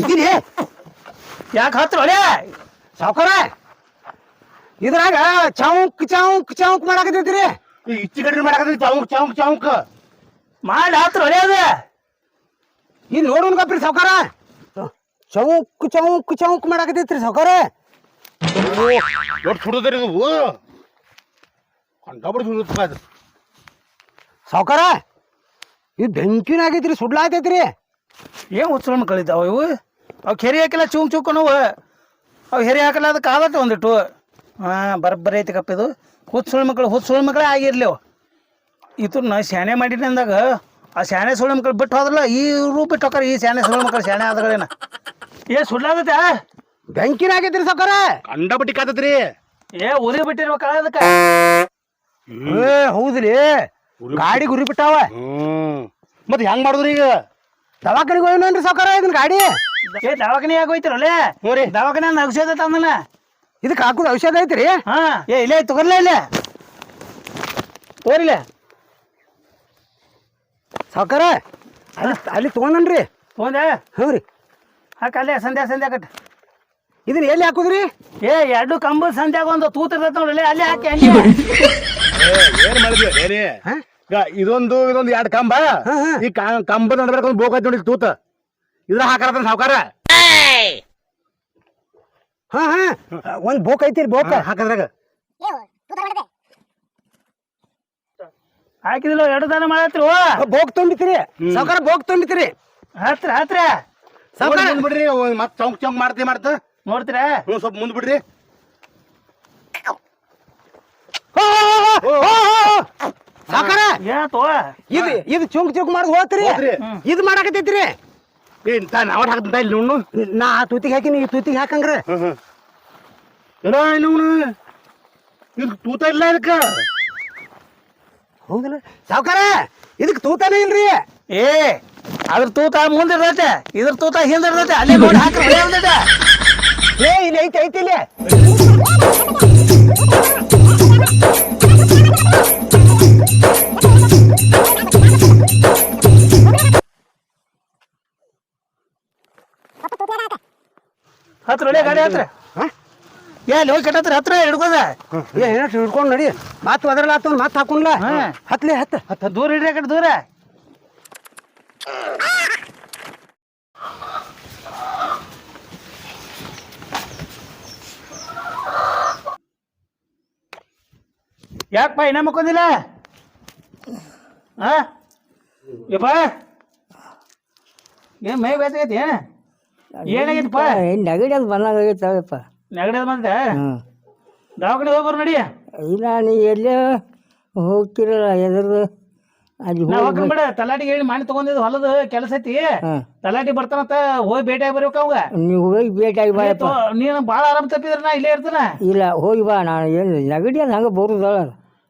[SPEAKER 2] ಜಿಗಿರಿ
[SPEAKER 3] ಯಾಕೆ ಹತ್ರ ಒಲೆ
[SPEAKER 2] ಸಾವುಕಾರ? ಇದ್ರಾಗ ಚೌಕ್ ಚೌಕ್ ಚೌಕ್ ಮಾಡಾಕತ್ತೈತ್ರಿ
[SPEAKER 4] ಈ ಇಚ್ಚಿ ಗಡ್ರಿ ಮಾಡಾಕತ್ತೈತಿ ಚೌಕ್ ಚೌಕ್ ಚೌಕ್
[SPEAKER 3] ಮಾಡಿ ಹತ್ರ ಒಲೆ ಅದ.
[SPEAKER 2] ಇಲ್ಲಿ ನೋಡೋನ್ ಗಪ್ರಿ ಸಾವ್ಕಾರ. ಚೌಕ್ ಚೌಕ್ ಚೌಕ್ ಮಾಡಾಕತ್ತೈತ್ರಿ ಸಾವ್ಕಾರ.
[SPEAKER 4] ದೊಡ್ಡ ಸುಡದ್ರಿ ಇದು ಕಂಡಾಬಿಡಿ ಸುಡುತ್ತ ಅದು.
[SPEAKER 2] ಸಾವ್ಕಾರ ಇದು ಬೆಂಕಿನ ಆಗೈತ್ರಿ ಸುಡ್ಲಾತೈತ್ರಿ
[SPEAKER 3] ಏನು ಉತ್ಸವ ಕಳಿತಾವ ಇವು? ಅವು ಕೆರೆ ಹಾಕಿಲ್ಲ ಚೂಂಗ್ ಚೂಕ್ ಅವ್ ಅವು ಹೆರಿ ಹಾಕಲ್ಲ ಅದಕ್ಕೆ ಆಗತ್ತೆ ಒಂದಿಟ್ಟು ಹಾಂ ಬರಬ್ಬರಿ ಐತಿ ಕಪ್ಪ ಇದು. ಹುತ್ ಸುಳ್ಳು ಮಕ್ಕಳು ಹುತ್ ಸುಳ್ಳು ಮಕ್ಕಳೇ ಆಗಿರ್ಲಿ ಅವು. ನಾ ಶಾಣೆ ಮಾಡಿನ ಅಂದಾಗ ಆ ಶಾಣೆ ಸುಳ್ಳು ಮಕ್ಕಳು ಬಿಟ್ಟು ಹೋದ್ರಲ್ಲ ಈ ರೂಪ ಬಿಟ್ಟು ಈ ಶಾಣೆ ಸುಳ್ಳು ಮಕ್ಕಳು ಶಾಣೆ ಆದಗಳೇನ. ಏ ಸುಳ್ಳಾಗತ್ತೆ
[SPEAKER 2] ಬೆಂಕಿನ ಆಗೈತ್ರಿ ಸೌಕರ
[SPEAKER 4] ಕಂಡ ಬಿಟ್ಟಿ ಕಾತತ್ರಿ
[SPEAKER 3] ಏ ಉರಿ ಬಿಟ್ಟಿರ್ಬೇಕಲ್ಲ ಅದಕ್ಕೆ.
[SPEAKER 2] ಏ ಹೌದ್ರಿ. ಗಾಡಿ ಗುರಿ ಬಿಟ್ಟಾವ.
[SPEAKER 4] ಮತ್ತೆ ಹೆಂಗ್ ಮಾಡುದ್ರಿ ಈಗ?
[SPEAKER 2] ದವಾಖಾನಿಗೆ ಹೋಯ್ನನ್ರಿ ಸಾವ್ಕಾರ ಇದನ್ ಗಾಡಿ.
[SPEAKER 3] ಏ ದವಾಖಾನೆ ಆಗೋಯ್ತಿರಲ್ಲೇ
[SPEAKER 4] ಹ್ಞೂ ರೀ
[SPEAKER 3] ದವಾಖಾನೆ ಔಷಧ ತಂದನ
[SPEAKER 2] ಇದಕ್ಕೆ ಹಾಕುದು ಔಷಧ ಐತ್ರಿ
[SPEAKER 3] ಹಾ. ಏ ಇಲ್ಲೇ ತಗೊರ್ಲೇ ಇಲ್ಲೇ. ತೋರಿಲ್ಲ
[SPEAKER 2] ಸಾವ್ಕಾರ ಅಲ್ಲಿ ಅಲ್ಲಿ ತೊಗೊಂಡನ್ರಿ
[SPEAKER 3] ತೊಗೊಂಡೆ?
[SPEAKER 2] ಹ್ಞೂ ರೀ.
[SPEAKER 3] ಹಾಕ ಅಲ್ಲೇ ಸಂಧ್ಯಾ ಸಂಧ್ಯಾ ಕಟ್.
[SPEAKER 2] ಇದನ್ನ ಎಲ್ಲಿ ಹಾಕುದ್ರಿ?
[SPEAKER 3] ಏ ಎರಡು ಕಂಬ ಸಂಧ್ಯಾಗ ಒಂದು ತೂತ ಇರ್ತೈತೆ ನೋಡಲೇ ಅಲ್ಲಿ ಹಾಕಿ ಹಂಗೆ.
[SPEAKER 4] ಏನ್ ಮಾಡಿದ್ವಿ ಏನಿ
[SPEAKER 2] ಹಾ?
[SPEAKER 4] ಇದೊಂದು ಇದೊಂದು ಎರಡು ಕಂಬ. ಈ ಕಂಬ ಕಂಬದ ನಡ್ಬೇಕು ಒಂದು ಬೋಕ್ ಐತಿ ನೋಡಿ ತೂತ. ಇದ್ರ ಹಾಕಾರ ಸಾವುಕಾರ?
[SPEAKER 2] ಹಾ ಹಾ. ಒಂದ್ ಬೋಕ್ ಐತಿ ಬೋಕ್.
[SPEAKER 4] ಹಾಕದ್ರಾಗ.
[SPEAKER 3] ಹಾಕಿದಿಲ್ಲ ಎರಡು ದಾನ ಮಾಡತ್ರಿ ಓ.
[SPEAKER 2] ಬೋಕ್ ತುಂಬಿತ್ರಿ. ಸಾವುಕಾರ ಬೋಕ್ ತುಂಬಿತ್ರಿ.
[SPEAKER 3] ಹತ್ರ ಹತ್ರ.
[SPEAKER 2] ಸಾವುಕಾರ.
[SPEAKER 4] ಮುಂದ್ ಬಿಡ್ರಿ ಮತ್ ಚೌಕ್ ಚೌಕ್ ಮಾಡ್ತಿ ಮಾಡ್ತ
[SPEAKER 3] ನೋಡ್ತೀರ?
[SPEAKER 4] ಹ್ಞೂ ಸ್ವಲ್ಪ ಮುಂದ್ ಬಿಡ್ರಿ
[SPEAKER 2] ಸಾವ್ಕಾರ.
[SPEAKER 3] ಏನಾತು
[SPEAKER 2] ಇದು ಇದು ಚುಂಕ್ ಚುಂಕ್ ಮಾಡಿ ಹೋತ್ರಿ. ಇದು ಮಾಡಕತ್ತೈತ್ರಿ.
[SPEAKER 4] ಇಂತ ನಾವ್ ಹಾಕ್ತಾ ಇಲ್ಲಿ ನೋಡು
[SPEAKER 2] ನಾ ಆ ತೂತಿಗೆ ಹಾಕಿ ನೀವು ತೂತಿಗೆ ಹಾಕಂಗ್ರೆ.
[SPEAKER 4] ಏನೋ ಇವನು ಇದು ತೂತ ಇಲ್ಲ ಇದಕ್ಕ.
[SPEAKER 2] ಹೌದಲ್ಲ ಸಾವುಕಾರ ಇದಕ್ ತೂತಾನೇ ಇಲ್ರಿ.
[SPEAKER 3] ಏ ಅದ್ರ ತೂತ ಮುಂದೆ ಇರ್ತೈತೆ ಇದ್ರ ತೂತ ಹಿಂದೆ ಇರ್ತೈತೆ ಅಲ್ಲಿ ನೋಡಿ ಹಾಕ್ರಿ
[SPEAKER 2] ಏ ಇಲ್ಲಿ ಐತೆ ಐತಿ ಇಲ್ಲಿ.
[SPEAKER 3] ಹತ್ರ ಒಳ್ಳೆ ಗಾಡಿ ಹತ್ರ.
[SPEAKER 2] ಹಾಂ?
[SPEAKER 3] ಏ ಅಲ್ಲಿ ಹೋಗಿ ಕೆಟ್ಟತ್ರ ಹತ್ರ ಹಿಡ್ಕೋದ?
[SPEAKER 2] ಏ ಏನೋ ಹಿಡ್ಕೊಂಡು ನಡಿ. ಮಾತು ಅದ್ರಲ್ಲ ಮತ್ತೆ ಮಾತು ಹಾಕೊಂಡ್ಲ
[SPEAKER 3] ಹತ್ಲೆ
[SPEAKER 2] ಹತ್ಲಿ ಹತ್ತ
[SPEAKER 3] ಹತ್ತ ದೂರ ಹಿಡ್ರಿ ಆ ಕಡೆ ದೂರ. ಯಾಕಪ್ಪ ಇನ್ನ ಮಕ್ಕೊಂದಿಲ್ಲ? ಹಾ? ಯಪ್ಪ? ಏನ್ ಮೈ ಬೇಸಾಗೈತಿ ಏನ? ಏನಾಗೈತಪ್ಪ
[SPEAKER 1] ನೆಗಡಿ ಅದು ಬಂದಂಗಾಗೈತಪ್ಪ
[SPEAKER 3] ನೆಗಡಿ ಬಂದ ದವಾಖಾನೆ ಹೋಗ್ಬಾರ ನಡಿ.
[SPEAKER 1] ಇಲ್ಲ ನೀ ಎಲ್ಲೇ ಹೋಗ್ತಿರಲ್ಲ ಎದುರು ಅಲ್ಲಿ
[SPEAKER 3] ನಾ ಬಿಡ. ತಲಾಟಿಗೆ ಹೇಳಿ ಮಾಡಿ ತಗೊಂಡಿದ್ ಹೊಲದ ಕೆಲಸ ಐತಿ.
[SPEAKER 1] ಹಾಂ
[SPEAKER 3] ತಲಾಟಿ ಬರ್ತಾನಂತ ಹೋಗಿ ಭೇಟಿ ಆಗಿ ಬರ್ಬೇಕು ಅವಾಗ.
[SPEAKER 1] ನೀವು ಹೋಗಿ ಭೇಟಿಯಾಗಿ ಬಾಯಪ್ಪ.
[SPEAKER 3] ನೀನು ಭಾಳ ಆರಾಮ ತಪ್ಪಿದ್ರ ನಾ ಇಲ್ಲೇ ಇರ್ತಾನ?
[SPEAKER 1] ಇಲ್ಲ ಹೋಗಿ ಬಾ ನಾನು ಏನು ನೆಗಡಿ ಅದು ಹಂಗೆ ಬರುದಲ್ಲ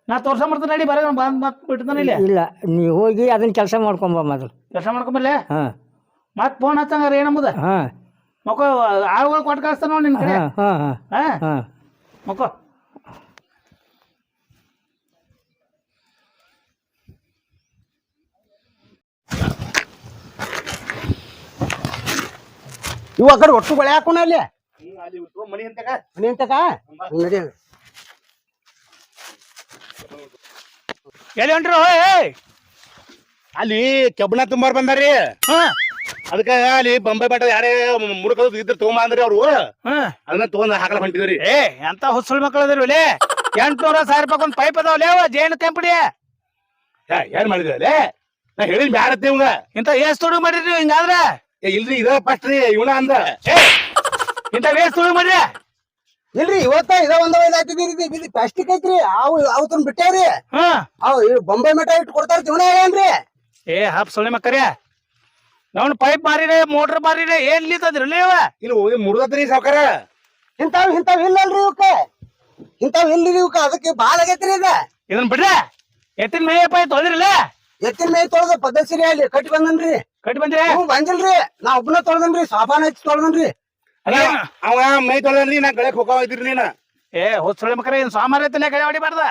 [SPEAKER 3] ನಾ ತೋರ್ಸಂಬರ್ತಾನ ನಡಿ ಬರ ಬಂದ್ ಮತ್ ಬಿಡ್ತಾನ ಇಲ್ಲಿ.
[SPEAKER 1] ಇಲ್ಲ ನೀ ಹೋಗಿ ಅದನ್ನ ಕೆಲಸ ಮಾಡ್ಕೊಂಬ ಮೊದಲು.
[SPEAKER 3] ಕೆಲಸ ಮಾಡ್ಕೊಂಬಲ್ಲ
[SPEAKER 1] ಹಾಂ
[SPEAKER 3] ಮತ್ ಫೋನ್ ಹಚ್ಚಂಗಾರ ಏನಂಬುದ
[SPEAKER 1] ಹಾಂ.
[SPEAKER 3] ಮಕ್ಕ ಆಳುಗಳು ಕೊಟ್ಟು ಕಳಿಸ್ತಾನ ನೋಡಿ ನಿನ್ ಕಡೆ.
[SPEAKER 1] ಹಾಂ ಹಾ ಹಾಂ.
[SPEAKER 3] ಹಾ?
[SPEAKER 1] ಹಾಂ.
[SPEAKER 3] ಮಕ್ಕ
[SPEAKER 2] ಇವು ಆ ಕಡೆ ಒಟ್ಟು ಬಳೆ ಹಾಕೋಣ ಅಲ್ಲಿ.
[SPEAKER 4] ಅಲ್ಲಿ ಮನಿ ಅಂತಕ
[SPEAKER 2] ಮನೆ ಅಂತಕ ನಡಿ
[SPEAKER 3] ಎಲ್ಲಿ ಹೊಂಟ್ರು? ಓಯ್
[SPEAKER 4] ಅಲ್ಲಿ ಕಬ್ಬಣ ತುಂಬಾರ್ ಬಂದಾರಿ.
[SPEAKER 3] ಹಾ.
[SPEAKER 4] ಅದಕ್ಕ ಅಲ್ಲಿ ಬೊಂಬೈ ಬೆಟ್ಟ ಯಾರೇ ಮುರುಕದ ಇದ್ರ ತಗೊಂಬ ಅಂದ್ರಿ ಅವ್ರು.
[SPEAKER 3] ಹಾ.
[SPEAKER 4] ಅದನ್ನ ತಗೊಂಡ್ ಹಾಕಲ ಹೊಂಟಿದ್ರಿ
[SPEAKER 3] ಏ ಎಂತ ಹುಸುಳ್ ಮಕ್ಳು ಅದ್ರಿ ಒಲೆ ಎಂಟ್ನೂರ ಸಾವಿರ ರೂಪಾಯಿ ಒಂದ್ ಪೈಪ್ ಅದಾವ್ ಅವ ಜೇನು ಏ
[SPEAKER 4] ಏನ್ ಮಾಡಿದ್ರಿ ಅಲ್ಲೇ? ನಾ ಹೇಳಿದ್ ಬ್ಯಾರ ನಿಮ್ಗ
[SPEAKER 3] ಇಂತ ಏಸ್ ತುಡು ಮಾಡಿರಿ ಹಿಂಗಾದ್ರ?
[SPEAKER 4] ಏ, ಇಲ್ರಿ ಇದ ಫಸ್ಟ್ ರೀ ಇವನ ಅಂದ.
[SPEAKER 3] ಏ ಇಂತ ಏಸ್ ತುಡು ಮಾಡ್ರಿ?
[SPEAKER 2] ಇಲ್ರಿ ಇವತ್ತ ಇದ ಒಂದ ಇದು ಪ್ಲಾಸ್ಟಿಕ್ ಐತ್ರಿ ಅವು ಅವು ತಂದ್ ಬಿಟ್ಟೇವ್ರಿ
[SPEAKER 3] ಹಾ.
[SPEAKER 2] ಅವು ಇವ್ ಬೊಂಬೈ ಮಠ ಇಟ್ಟು ಕೊಡ್ತಾರ ಜೀವನ ಏನ್ರಿ?
[SPEAKER 3] ಏ ಹಾಪ್ ಸೊಳ್ಳೆ ಮಕ್ಕರ್ಯ ನಾವು ಪೈಪ್ ಮಾರಿರೆ ಮೋಟರ್ ಮಾರಿರೆ ಏನ್ ಲೀತದ್ರಿ ಇವ
[SPEAKER 4] ಇಲ್ಲಿ ಹೋಗಿ ಮುರ್ದತ್ರಿ ಸಾವ್ಕಾರ.
[SPEAKER 2] ಇಂತಾವ್ ಇಂತಾವ್ ಇಲ್ಲಲ್ರಿ ಇವಕ್ಕ. ಇಂತಾವ್ ಇಲ್ರಿ ಇವಕ್ಕ ಅದಕ್ಕೆ ಬಾಳ ಆಗೈತ್ರಿ ಇದ
[SPEAKER 3] ಇದನ್ ಬಿಡ್ರಿ ಎತ್ತಿನ ಮೇಯಪ್ಪ ತೊಳೆದ್ರಿಲ್ಲ?
[SPEAKER 2] ಎತ್ತಿನ ಮೈ ತೊಳ್ದ ಪದ್ಧತಿ ಅಲ್ಲಿ ಕಟ್ಟಿ ಬಂದನ್ರಿ.
[SPEAKER 3] ಕಟ್ಟಿ ಬಂದ್ರಿ?
[SPEAKER 2] ಹ್ಞೂ ಬಂದಿಲ್ರಿ. ನಾ ಒಬ್ಬನ ತೊಳ್ದನ್ರಿ ಸಾಬಾನ್ ಹಚ್ಚಿ ತೊಳ್ದನ್ರಿ.
[SPEAKER 4] ಅವ ಮೈ ತೊಳ್ದನ್ರಿ ನಾ ಗಳಕ್ ಹೋಗಿದ್ರಿ ನೀನ.
[SPEAKER 3] ಏ ಹೊಸ ಸೊಳ್ಳೆ ಮಕ್ಕರ ಏನ್ ಸಾಮಾನ್ಯ ಐತಿಲ್ಲ ಕಡೆ ಹೊಡಿಬಾರ್ದ?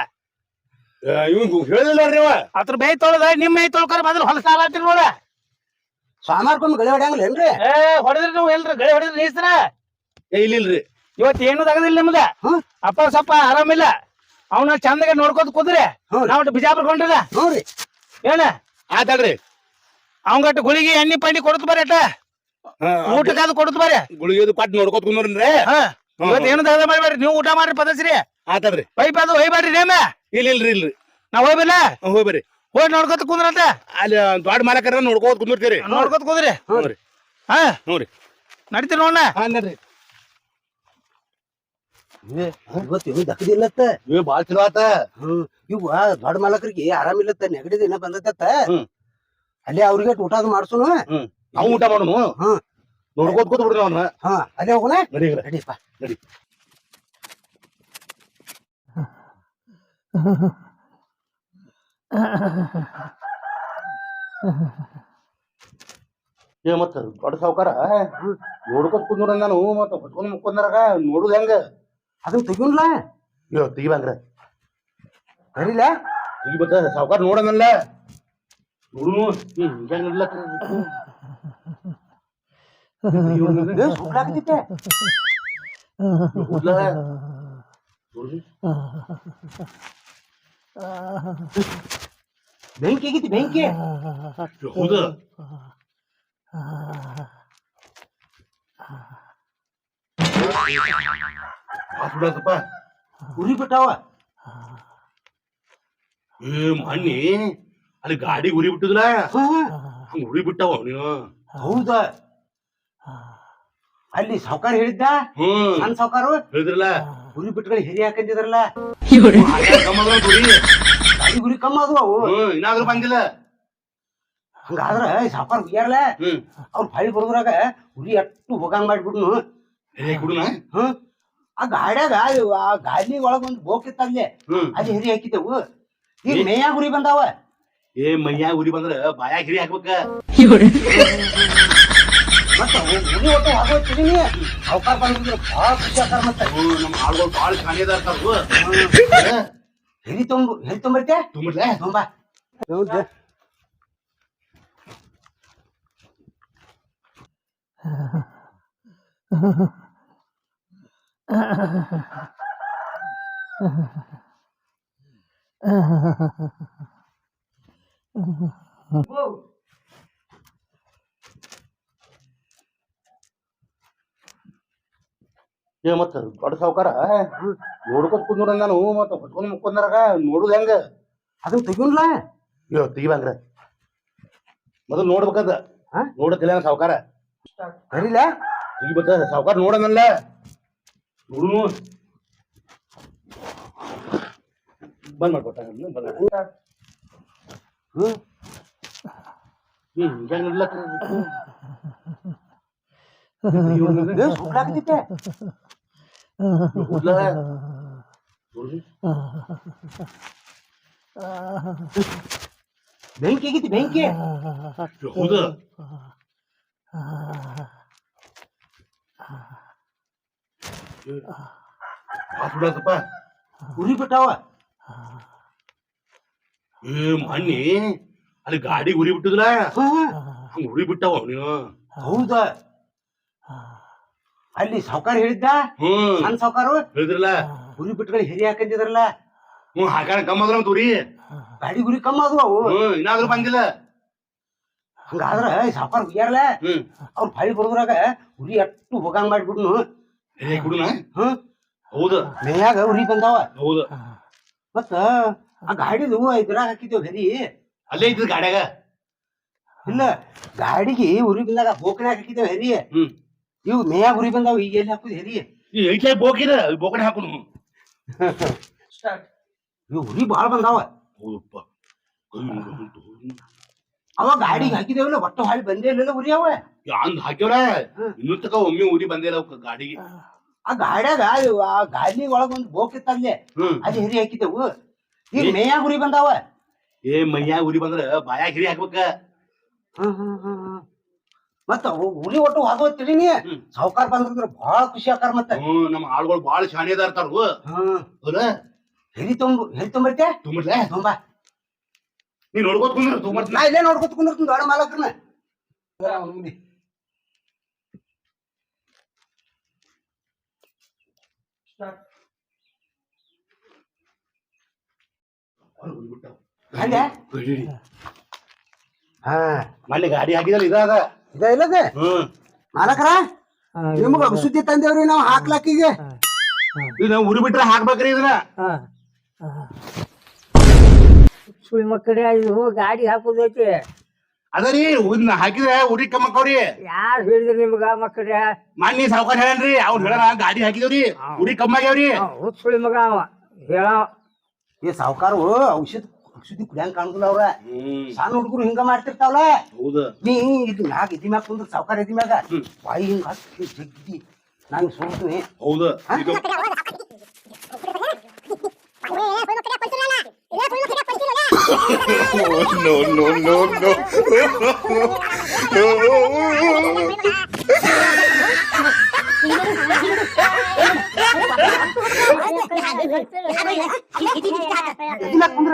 [SPEAKER 4] ಇವ್ ಹೇಳಿಲ್ಲ ಅವ.
[SPEAKER 3] ಅದ್ರ ಮೈ ತೊಳ್ದ ನಿಮ್ ಮೈ ತೊಳ್ಕರ ಬದಲು ಹೊಲಸಾಲ ನೋಡ.
[SPEAKER 2] ಸಾಮಾರ್ಕೊಂಡ್ ಗಳೆ ಹೊಡ್ಯಾಂಗಿಲ್ಲೇನ್ರಿ
[SPEAKER 3] ಏ ಹೊಡೆದ್ರಿ ನಾವು ಎಲ್ರಿ ಗಳಿ ಹೊಡೆದ್ರಿ ನೀಸ್ತಾನ
[SPEAKER 4] ಏ ಇಲ್ಲಿಲ್ರಿ.
[SPEAKER 3] ಇವತ್ತು ಏನು ತಗದಿಲ್ಲ ನಿಮ್ದ
[SPEAKER 2] ಹ್ಮ್.
[SPEAKER 3] ಅಪ್ಪ ಸಪ್ಪ ಆರಾಮಿಲ್ಲ. ಅವನ ಚಂದಗೆ ನೋಡ್ಕೋತ ಕುದ್ರೆ
[SPEAKER 2] ಹ್ಞೂ
[SPEAKER 3] ನಾವು ಬಿಜಾಪುರ ಕೊಂಡಿಲ್ಲ
[SPEAKER 2] ನೋಡ್ರಿ
[SPEAKER 3] ಏನ?
[SPEAKER 4] ಆತಲ್ರಿ
[SPEAKER 3] ಅವಂಗಟ್ಟು ಗುಳಿಗೆ ಎಣ್ಣೆ ಪಣ್ಣಿ ಕೊಡ್ತು ಬರ ಅಟ ಊಟಕ್ಕಾದ್ರು ಕೊಡ್ತು ಬರ
[SPEAKER 4] ಗುಳಿಗೆದು ಕೊಟ್ಟು ನೋಡ್ಕೋತ ಕುಂದ್ರಿ
[SPEAKER 3] ಹಾ. ಇವತ್ತು ಏನು ತಗದ ಮಾಡ್ಬೇಡ್ರಿ. ನೀವು ಊಟ ಮಾಡ್ರಿ ಪದಸ್ರಿ
[SPEAKER 4] ಆತಲ್ರಿ
[SPEAKER 3] ಪೈಪ್ ಅದು ಒಯ್ಬೇಡ್ರಿ ನೇಮ
[SPEAKER 4] ಇಲ್ಲ ಇಲ್ರಿ. ಇಲ್ರಿ
[SPEAKER 3] ನಾವ್ ಹೋಗ್ಬಿಲ್ಲ
[SPEAKER 4] ಹೋಗಿ ಬರ್ರಿ
[SPEAKER 3] ಹೋಗಿ ನೋಡ್ಕೊತ ಕುಂದ್ರಂತ
[SPEAKER 4] ಅಲ್ಲಿ ದೊಡ್ಡ ಮಾಲಕರ ನೋಡ್ಕೋತ ಕುಂದಿರ್ತೀರಿ.
[SPEAKER 3] ನೋಡ್ಕೊತ ಕುದ್ರಿ.
[SPEAKER 4] ನೋಡ್ರಿ
[SPEAKER 3] ಹಾ.
[SPEAKER 4] ನೋಡ್ರಿ
[SPEAKER 3] ನಡೀತೀರಿ ನೋಡ
[SPEAKER 4] ಹಾ ನಡ್ರಿ.
[SPEAKER 2] ಇವತ್ತು ಇವು ದಕ್ಕದಿಲ್ಲತ್ತ?
[SPEAKER 4] ಇವ್ ಬಾಳ್ ಚಲೋ ಆತ.
[SPEAKER 2] ಹ್ಮ್ ಇವು ದೊಡ್ಡ ಮಾಲಕರಿಗೆ ಆರಾಮಿಲ್ಲತ್ತ ನೆಗಡಿ ದಿನ ಬಂದತ್ತ
[SPEAKER 4] ಹ್ಮ್.
[SPEAKER 2] ಅಲ್ಲಿ ಅವ್ರಿಗೆ ಊಟ ಮಾಡ್ಸೋಣ ಮಾಡ್ಸುನು?
[SPEAKER 4] ಹ್ಮ್ ನಾವು ಊಟ ಮಾಡೋನು?
[SPEAKER 2] ಹ್ಮ್.
[SPEAKER 4] ನೋಡ್ಕೋತ ಕೂತ್ ಬಿಡ್ರಿ ಅವನ್ನ
[SPEAKER 2] ಹಾ ಅಲ್ಲೇ ಹೋಗೋಣ?
[SPEAKER 4] ನಡಿ ಈಗ.
[SPEAKER 2] ನಡಿಯಪ್ಪ
[SPEAKER 4] ನಡಿ. <laughs> ಏ ಮತ್ತ ದೊಡ್ಡ ಸಾವುಕಾರ ನೋಡ್ಕೋತ ಕುಂದ್ರ ನಾನು ಮತ್ತ ಹೊತ್ಕೊಂಡ್ ಮುಕ್ಕೊಂಡಾಗ ನೋಡುದ ಹೆಂಗ?
[SPEAKER 2] ಅದನ್ನ ತೆಗಿಲ್ಲ
[SPEAKER 4] ಅಯ್ಯೋ ತೆಗಿಬಂಗ್ರ
[SPEAKER 2] ಬರಿಲ್ಲ
[SPEAKER 4] ತೆಗಿಬೇಕ ಸಾವುಕಾರ ನೋಡನಲ್ಲ. ನೋಡುನು ಹ್ಮ್ ಹಿಂಗ್ಯಾಂಗ್ ನೋಡ್ಲಕ್ಕ
[SPEAKER 2] ಸುಳ್ಳಾಕತೈತೆ
[SPEAKER 4] ಕೂದ್ಲ ನೋಡು.
[SPEAKER 2] ಬೆಂಕಿ ಆಗೈತಿ ಬೆಂಕಿ
[SPEAKER 4] ಹೌದ ಸುಡತ್ತಪ್ಪ
[SPEAKER 2] ಉರಿ ಬಿಟ್ಟಾವ
[SPEAKER 4] ಏ ಮಣ್ಣಿ ಅಲ್ಲಿ ಗಾಡಿ ಉರಿ ಬಿಟ್ಟದಲ್ಲ? ಹಂಗ ಉರಿ ಬಿಟ್ಟಾವ ನೀನು
[SPEAKER 2] ಹೌದ? ಅಲ್ಲಿ ಸಾವುಕಾರ ಹೇಳಿದ್ದ
[SPEAKER 4] ಹ್ಮ್.
[SPEAKER 2] ನನ್ ಸಾವ್ಕಾರ?
[SPEAKER 4] ಹೇಳಿದ್ರಲ್ಲ.
[SPEAKER 2] ಗುರಿ ಬಿಟ್ಗಳು ಹಿರಿ
[SPEAKER 4] ಕಮ್ಮಗ ಗುರಿ.
[SPEAKER 2] ಗುರಿ ಕಮ್ಮ ಅದು ಅವು?
[SPEAKER 4] ಹ್ಮ್ ಇನ್ನಾದ್ರೂ ಬಂದಿಲ್ಲ.
[SPEAKER 2] ಹಂಗಾದ್ರ ಸಾವ್ಕಾರ ಹುಯ್ಯಾರಲ್ಲ?
[SPEAKER 4] ಹ್ಮ್.
[SPEAKER 2] ಅವ್ರ ಫೈಲ್ ಬರೋದ್ರಾಗ ಉರಿ ಅಟ್ಟು ಹೋಗಂಗ್ ಮಾಡ್ಬಿಡ್ನು. ಹ್ಮ್. ಆ ಗಾಡ್ಯಾಗ ಆ ಗಾಡಿ ಒಳಗ ಒಂದ್ ಬೋಕಿತ್ತಲ್ಲೇ ಅದು ಅಲ್ಲಿ
[SPEAKER 4] ಹ್ಮ್.
[SPEAKER 2] ಅಲ್ಲಿ ಹಿರಿ ಹಾಕಿದ್ದೆವು. ಈಗ ಮೇಯ ಗುರಿ ಬಂದಾವ.
[SPEAKER 4] ಏ ಮೈಯಾಗ ಉರಿ ಬಂದ್ರ ಬಾಯಾಗ ಹಿರಿ ಹಾಕ್ಬೇಕ.
[SPEAKER 2] ಮತ್ತ ಭಾಳ ಖುಷಿ ಆಕಾರ ಮತ್ತೆ
[SPEAKER 4] ನಮ್ಮ ಆಳ್ಗಳು ಬಾಳ ಶಾಣೆ ಅದಾರ್ತಾವು
[SPEAKER 2] ಹಿರಿ ತುಂಬ ಹಿರಿ ತುಂಬೈತೆ
[SPEAKER 4] ತುಂಬಲೆ
[SPEAKER 2] ತುಂಬಾ
[SPEAKER 4] ಏ ಮತ್ತ ದೊಡ್ಡ ಸಾವುಕಾರ ನೋಡ್ಕೊತ ಕುಂದ್ರ ನಾನು ಮತ್ತೆ ಹೊತ್ಕೊಂಡ್ ಮುಕ್ಕೊಂಡಾಗ ನೋಡುದ ಹೆಂಗ?
[SPEAKER 2] ಅದನ್ನ ತೆಗಿಲ್ಲ
[SPEAKER 4] ಇವ ತೆಗಿಬಂಗ್ರ ಮೊದಲು ನೋಡ್ಬೇಕದ
[SPEAKER 2] ಹಾ?
[SPEAKER 4] ನೋಡತಿಲ್ಲ ಸಾವುಕಾರ.
[SPEAKER 2] ಸರಿಲ್ಲ
[SPEAKER 4] ತೆಗಿಬೇಕ ಸಾವುಕಾರ ನೋಡನಲ್ಲ ನೋಡು ಬಂದ್ ಮಾಡ್ಕೊಟ್ಟ ಬಂದ್.
[SPEAKER 2] ಹ್ಮ್.
[SPEAKER 4] ಹ್ಮ್. ಹಿಂಗ್ಯಾಂಗ್ ನೋಡ್ಲಕ್ಕ?
[SPEAKER 2] ಏನ್ ಸುಳ್ಳಾಕತ್ತೈತೆ
[SPEAKER 4] ಕೂದ್ಲ? ನೋಡ್ರಿ.
[SPEAKER 2] ಬೆಂಕಿ ಆಗೈತಿ ಬೆಂಕಿ.
[SPEAKER 4] ಹೌದ?
[SPEAKER 2] ಉರಿ ಬಿಟ್ಟಾವ.
[SPEAKER 4] ಏ ಮಣ್ಣಿ ಅಲ್ಲಿ ಗಾಡಿ ಉರಿ ಬಿಟ್ಟದಲ್ಲ ಹಂಗ ಉರಿ ಬಿಟ್ಟಾವ ನೀನು
[SPEAKER 2] ಹೌದ? ಅಲ್ಲಿ ಸಾವ್ಕಾರ ಹೇಳಿದ್ದ?
[SPEAKER 4] ಹ್ಮ್.
[SPEAKER 2] ನನ್ ಸಾವ್ಕಾರ?
[SPEAKER 4] ಹೇಳಿದ್ರಲ್ಲ.
[SPEAKER 2] ಉರಿ ಬಿಟ್ಗಳು ಹಿರಿ ಹಾಕಂತಿದ್ರಲ್ಲ
[SPEAKER 4] ಹ್ಮ್ ಹಾಕಾಣ ಕಮ್ಮ ಅದ್ರ ಉರಿ
[SPEAKER 2] ಗಾಡಿ ಗುರಿ ಕಮ್ಮ ಅದು ಅವು.
[SPEAKER 4] ಹ್ಮ್ ಇನ್ನಾದ್ರೂ ಬಂದಿಲ್ಲ.
[SPEAKER 2] ಹಂಗಾದ್ರ ಸಾವ್ಕಾರ ಹುಯ್ಯಾರಲ್ಲ ಅವ್ರ ಫೈಲ್ ಬರೋದ್ರಾಗ ಉರಿ ಅಟ್ಟು ಹೋಗಂಗ್ ಮಾಡ್ಬಿಡ್ನು.
[SPEAKER 4] ಏ ಕುಡುನ?
[SPEAKER 2] ಹ್ಮ್.
[SPEAKER 4] ಹೌದು.
[SPEAKER 2] ಮೇಯಾಗ ಉರಿ ಬಂದಾವ.
[SPEAKER 4] ಹೌದು.
[SPEAKER 2] ಮತ್ತ ಆ ಗಾಡಿದು ಇದ್ರಾಗ ಹಾಕಿದ್ದೇವ್ ಹೆರಿ.
[SPEAKER 4] ಅಲ್ಲೇ ಇದ್ರ ಗಾಡ್ಯಾಗ?
[SPEAKER 2] ಇಲ್ಲ ಗಾಡಿಗೆ ಉರಿ ಬಂದಾಗ ಬೋಕನ್ಯಾಗ ಹಾಕಿದ್ದೇವ್ ಹೆರಿ.
[SPEAKER 4] ಹ್ಮ್.
[SPEAKER 2] ಇವು ಮೇಯಾಗ ಉರಿ ಬಂದಾವ ಈಗ ಎಲ್ಲಿ ಹಾಕುದು ಹೆರಿ
[SPEAKER 4] ಈ ಐಟ್ಲೆ ಬೋಕಿದ ಬೋಕಡೆ ಹಾಕುನು
[SPEAKER 2] ಇವು ಉರಿ ಬಾಳ ಬಂದಾವ.
[SPEAKER 4] ಹೌದಪ್ಪ.
[SPEAKER 2] ಅವ ಗಾಡಿಗೆ ಹಾಕಿದೇವಲ್ಲ ಒಟ್ಟು ಹಾಳಿ ಬಂದೇ ಇಲ್ಲ ಉರಿ ಅವ.
[SPEAKER 4] ಅಂದ್ ಹಾಕ್ಯವ್ರ. ಇನ್ನೂ ತಕ ಒಮ್ಮೆ ಉರಿ ಬಂದಿಲ್ಲ ಅವ್ಕ ಗಾಡಿಗೆ.
[SPEAKER 2] ಆ ಗಾಡ್ಯಾಗ ಆ ಗಾಡಿ ಒಳಗ ಒಂದ್ ಬೋಕ್ ಇತ್ತ ಅಲ್ಲಿ
[SPEAKER 4] ಹ್ಮ್.
[SPEAKER 2] ಅಲ್ಲಿ ಹಿರಿ ಹಾಕಿದೆವು ಈಗ ಮೇಯಾಗ ಉರಿ ಬಂದಾವ.
[SPEAKER 4] ಏ ಮೈಯಾಗ ಉರಿ ಬಂದ್ರ ಬಾಯಾಗ ಹಿರಿ ಹಾಕ್ಬೇಕ.
[SPEAKER 2] ಹ್ಮ್ ಹ್ಮ್ ಹ್ಮ್. ಮತ್ತ ಉರಿ ಒಟ್ಟು ಆಗೋ ತಿಳಿನಿ ಸಾವುಕಾರ ಬಂದ್ರ ಬಹಳ ಖುಷಿ ಆಕಾರ ಮತ್ತೆ.
[SPEAKER 4] ನಮ್ಮ ಆಳ್ಗಳು ಬಹಳ ಶಾಣೆ ಅದಾರ್ತಾರು
[SPEAKER 2] ಹ್ಮ್
[SPEAKER 4] ಹೌದಾ?
[SPEAKER 2] ಹೆರಿ ತುಂಬ ಹೆರಿ ತುಂಬೈತೆ
[SPEAKER 4] ತುಂಬಲೆ
[SPEAKER 2] ತುಂಬಾ
[SPEAKER 4] ನೀ ನೋಡ್ಕೋತ ಕುಂದ್ರ ತುಂಬ
[SPEAKER 2] ನಾ. ಇಲ್ಲೇ ನೋಡ್ಕೊತ ಕುಂದಿರ್ತೀನಿ ದೊಡ್ಡ ಮಾಲಕ್ರನ್ನ. ಅಲ್ಲೇ ಹಾ.
[SPEAKER 4] ಮಲ್ಲಿ ಗಾಡಿ ಹಾಕಿದಲ್ಲ ಇದಾಗ.
[SPEAKER 2] ಇದ ಇಲ್ಲದ ಮಾಲಕ್ರ ನಿಮಗ ಸುದ್ದಿ ತಂದೇವ್ರಿ ನಾವು ಹಾಕ್ಲಾಕೀಗ
[SPEAKER 4] ಈಗ. ಉರಿ ಬಿಟ್ರೆ ಹಾಕ್ಬೇಕ್ರಿ ಇದನ್ನ.
[SPEAKER 5] ಸುಳಿ ಮಕ್ಕಳಿ ಇದು ಗಾಡಿ ಹಾಕೋದೈತಿ
[SPEAKER 4] ಅದರಿ ಉದ್ನ ಹಾಕಿದ್ರೆ ಉರಿ ಕಮ್ಮಕ್ಕವ್ರಿ
[SPEAKER 5] ಯಾರು ಹೇಳಿದ್ರಿ ನಿಮ್ಗ ಮಕ್ಕಳ?
[SPEAKER 4] ಮನ್ನಿ ಸಾವುಕಾರ ಹೇಳನ್ರಿ ಅವ್ರು ಹೇಳ ಗಾಡಿ ಹಾಕಿದವ್ರಿ ಉರಿ
[SPEAKER 5] ಕಮ್ಮಾಗ್ಯಾವ್ರಿ ಸುಳಿ ಮಗ ಅವ. ಹೇಳ.
[SPEAKER 2] ಈ ಸಾವುಕಾರು ಔಷಧ ಔಷಧಿ ಕುಡಿಯಂಗ್ ಕಾಣುದಿಲ್ಲ ಅವ್ರ.
[SPEAKER 4] ಹ್ಮ್.
[SPEAKER 2] ಸಣ್ಣ ಹುಡುಗರು ಹಿಂಗ ಮಾಡ್ತಿರ್ತಾವಲ್ಲ
[SPEAKER 4] ಹೌದ.
[SPEAKER 2] ನೀ ಇದು ಮ್ಯಾಗ ಇದಿ ಮ್ಯಾಗ ಕುಂದ್ರ ಸಾವುಕಾರ ಇದಿ ಮ್ಯಾಗ. ಬಾಯಿ ಹಿಂಗ ಹಾಕಿ ಜಗ್ಗಿ. ನಾನು ಸುಳ್ತೀನಿ
[SPEAKER 4] ಹೌದ. ಇದು
[SPEAKER 2] ಇದಿ ಮ್ಯಾಗ ಕುಂದ್ರ.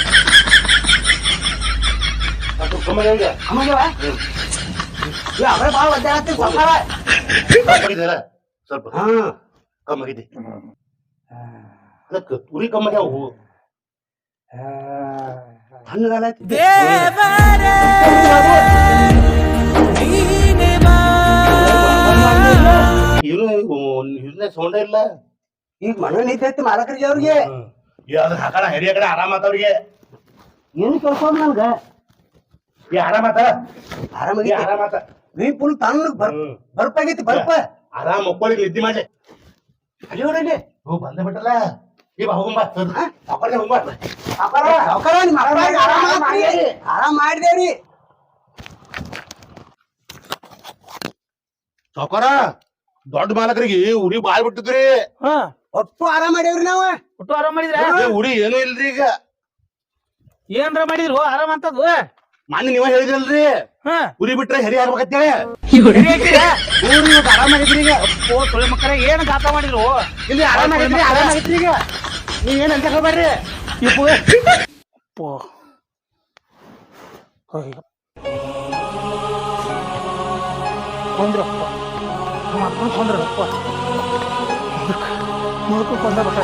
[SPEAKER 4] ಸ್ವಲ್ಪ
[SPEAKER 2] ಹಾ.
[SPEAKER 4] ಕಮ್ಮಾಗಿದೆ ಅದಕ್ಕೆ ಉರಿ ಕಮ್ಮಾಗ್ಯಾವು
[SPEAKER 2] ಹಣ್ಣುಗಾಲತ್ತಿ
[SPEAKER 4] ಏನು ಇದನ್ನ ಸೌಂಡ ಇಲ್ಲ.
[SPEAKER 2] ಈಗ ಮನ ನಿಂತೈತಿ ಮಾಲಕರಿಗೆ ಅವ್ರಿಗೆ.
[SPEAKER 4] ಈ ಅದ್ರ ಹಾಕಣ ಹೆರಿ ಕಡೆ ಆರಾಮ ಆತವ್ರಿಗೆ
[SPEAKER 2] ಏನು ಕೇಳ್ಕೊಂಡ್ ನನ್ಗ?
[SPEAKER 4] ಈ ಆರಾಮ ಆತ? ಈ ಆರಾಮ ಆತ?
[SPEAKER 2] ನೀ ಫುಲ್ ತಣ್ಣಗ್ ಬರ್. ಬರ್ಪಾಗೈತಿ ಬರ್ಪ
[SPEAKER 4] ಆರಾಮ್ ಮಕ್ಕಳಿಗೆ ನಿದ್ದೆ ಮಾಡಿ
[SPEAKER 2] ಅಲ್ಲಿ ನೋಡಲ್ಲಿ
[SPEAKER 4] ಬಂದ ಬಿಟ್ಟಲ್ಲ ಈ ಹೋಗಂಬ.
[SPEAKER 2] ಆರಾಮ
[SPEAKER 4] ದೊಡ್ಡ ಮಾಲಕರಿಗೆ ಉರಿ ಬಾಳ್ ಬಿಟ್ಟಿದ್ರಿ.
[SPEAKER 3] ಹಾ.
[SPEAKER 2] ಒಟ್ಟು ಆರಾಮ್ ಮಾಡೇವ್ರಿ ನಾವ.
[SPEAKER 3] ಒಟ್ಟು ಆರಾಮ್ ಮಾಡಿದ್ರ?
[SPEAKER 4] ಏ, ಉರಿ ಏನೂ ಇಲ್ರಿ ಈಗ.
[SPEAKER 3] ಏನ್ರ ಮಾಡಿದ್ರು ಆರಾಮ್ ಅಂತದ್ದು.
[SPEAKER 4] ಮೊನ್ನೆ ನೀವ ಹೇಳಿದ್ರಲ್ರಿ. ಉರಿ ಬಿಟ್ರೆ ಹೆರಿ ಹಾಕ್ಬೇಕಂತೇಳಿ?
[SPEAKER 3] ಊರ್ ಇವತ್ತು ಆರಾಮ್ ಆಗಿದ್ರಿ ಈಗ. ಓ ಸುಳ್ಳು ಮಕ್ಕಳ ಏನ್ ಗಾತ ಮಾಡಿದ್ರು?
[SPEAKER 4] ಇಲ್ಲಿ ಆರಾಮಾಗಿದ್ರಿ ಆಗೈತ್ರಿ ಆರಾಮ ಆಗೈತ್ರಿ ಈಗ. ನೀವ್ ಏನ್ ಅಂತ ಹೇಳ್ಬೇಡ್ರಿ
[SPEAKER 3] ಅಪ್ಪೋ. ಕೊಂದ್ರಪ್ಪ ನಮ್ಮ ಅಪ್ಪನ ಕೊಂದ್ರಪ್ಪ ಮುದುಕು ಕೊಂದ ಬಿಟ್ಟ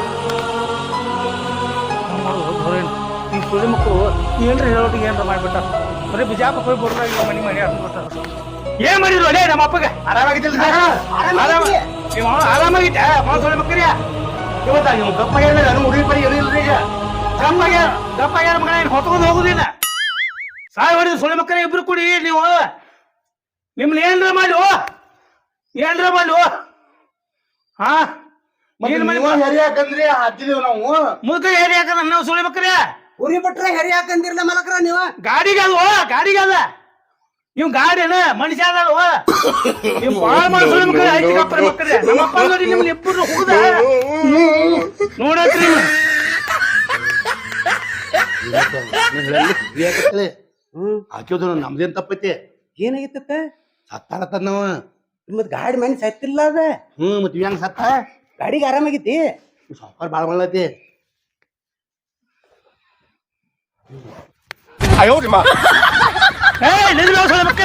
[SPEAKER 3] ಈ ಸುಳಿ ಮಕ್ಕಳು ಏನ್ರ ಹೇಳೋಟಿಗೆ ಏನ್ರ ಮಾಡ್ಬಿಟ್ಟ ಬರೀ ಬಿಜಾಪುರ ಹೋಗಿ ಮನಿ ಮನೆ ಏನ್ ಮಾಡಿದ್ರು ಅದೇ ನಮ್ಮ ಅಪ್ಪಗೆ?
[SPEAKER 4] ಆರಾಮಾಗಿದ್ದಿಲ್ಲ
[SPEAKER 3] ಆರಾಮ ನೀವು ಆರಾಮಾಗಿತ್ತ ಮನ ಸುಳಿ ಮಕ್ಕಳಿಯ
[SPEAKER 4] ಇವತ್ತ ನೀವು ಗಪ್ಪ ಹೇಳಿದ್ರೆ ನಾನು ಪರಿ ಈಗ.
[SPEAKER 3] ಗಪ್ಪಾಗ್ಯಾರ ಏನು ಹೊತ್ಕೊಂಡು ಹೋಗುದಿಲ್ಲ ಸಾಯ್ ಹೊಡೆದು ಸುಳ್ಳು ಮಕ್ಕಳ ಇಬ್ರು ಕೂಡಿ ನೀವು. ನಿಮ್ನ ಏನ್ರ ಮಾಡಿ. ಏನ್ರ ಮಾಡಿ. ಹಾ?
[SPEAKER 4] ನೀವು ಹೆರಿ ಹಾಕಂದ್ರಿ ನಾವು.
[SPEAKER 3] ಮುದುಕ ಹೇರಿ ಹಾಕಂದ್ರೆ ನಾವು ಸುಳಿ ಮಕ್ಕಳ?
[SPEAKER 2] ಉರಿ ಬಿಟ್ರೆ ಹೆರಿ ಹಾಕಂದಿರ್ಲ ಮಲಕ್ರ ನೀವ?
[SPEAKER 3] ಗಾಡಿಗೆ ಓ ಗಾಡಿಗೆ ಅದ. ಇವ್ ಗಾಡಿನ ಮನುಷ್ಯ ಅದಲ್ವ ನೀವು ಬಾಳ ಮಕ್ಕಳ ಐತಿ ಮಕ್ಕಳ ನೋಡಿ ನಿಮ್ನ ಇಬ್ಬರು ನೋಡತ್ರಿ
[SPEAKER 4] ಹಾಕಿದ್ರು ನಮ್ದೇನ್ ತಪ್ಪೈತಿ?
[SPEAKER 2] ಏನಾಗಿತ್ತ
[SPEAKER 4] ಸತ್ತಾರತ್ತ ನಾವು
[SPEAKER 2] ಮತ್ ಗಾಡಿ ಮನೆ ಸತ್ತಿಲ್ಲ ಅದ?
[SPEAKER 4] ಹ್ಮ್ ಮತ್ ಹೆಂಗ್ ಸತ್ತ?
[SPEAKER 2] ಗಾಡಿಗೆ ಆರಾಮಾಗಿತಿ
[SPEAKER 4] ಸಾಫರ್ ಬಾಳ ಮಾಡಲತಿ
[SPEAKER 3] 哎呦我的妈！哎，你这不要说什么？给！